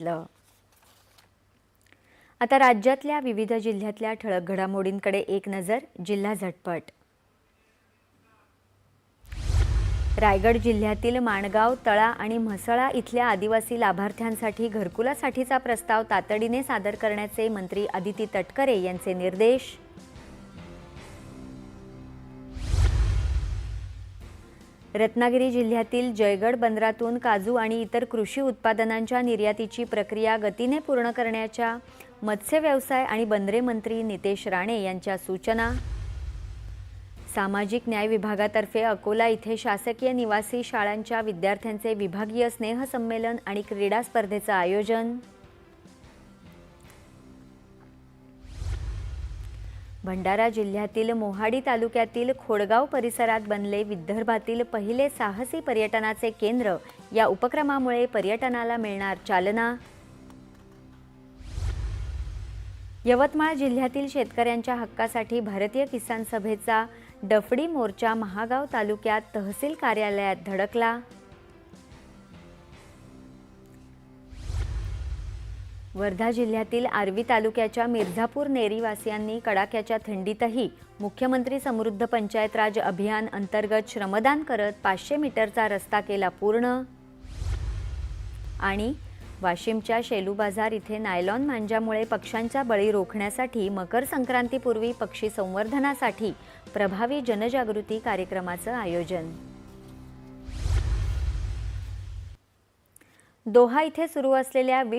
सांगितलं. आता राज्यातल्या विविध जिल्ह्यातल्या ठळक घडामोडींकडे एक नजर जिल्हा झटपट. रायगड जिल्ह्यातील माणगाव तळा आणि म्हसळा इथल्या आदिवासी लाभार्थ्यांसाठी घरकुलासाठीचा प्रस्ताव तातडीने सादर करण्याचे मंत्री अदिती तटकरे यांचे निर्देश. रत्नागिरी जिल्ह्यातील जयगड बंदरातून काजू आणि इतर कृषी उत्पादनांच्या निर्यातीची प्रक्रिया गतीने पूर्ण करण्याच्या मत्स्य व्यवसाय आणि बंदरे मंत्री नितेश राणे यांच्या सूचना. सामाजिक न्याय विभागातर्फे अकोला इथे शासकीय निवासी शाळांच्या विद्यार्थ्यांचे विभागीय स्नेहसंमेलन आणि क्रीडा स्पर्धेचं आयोजन. भंडारा जिल्ह्यातील मोहाडी तालुक्यातील खोडगाव परिसरात बनले विदर्भातील पहिले साहसी पर्यटनाचे केंद्र. या उपक्रमामुळे पर्यटनाला मिळणार चालना. यवतमाळ जिल्ह्यातील शेतकऱ्यांच्या हक्कासाठी भारतीय किसान सभेचा डफडी मोर्चा महागाव तालुक्यात तहसील कार्यालयात धडकला. वर्धा जिल्ह्यातील आर्वी तालुक्याच्या मिर्झापूर नेरीवासियांनी कडाक्याच्या थंडीतही मुख्यमंत्री समृद्ध पंचायत राज अभियान अंतर्गत श्रमदान करत पाचशे मीटरचा रस्ता केला पूर्ण. आणि वाशिमच्या शेलू बाजार इथे नायलॉन मांजामुळे पक्ष्यांचा बळी रोखण्यासाठी मकर संक्रांतीपूर्वी पक्षी संवर्धनासाठी प्रभावी जनजागृती कार्यक्रमाचं आयोजन. दोहा इथे सुरू असलेल्या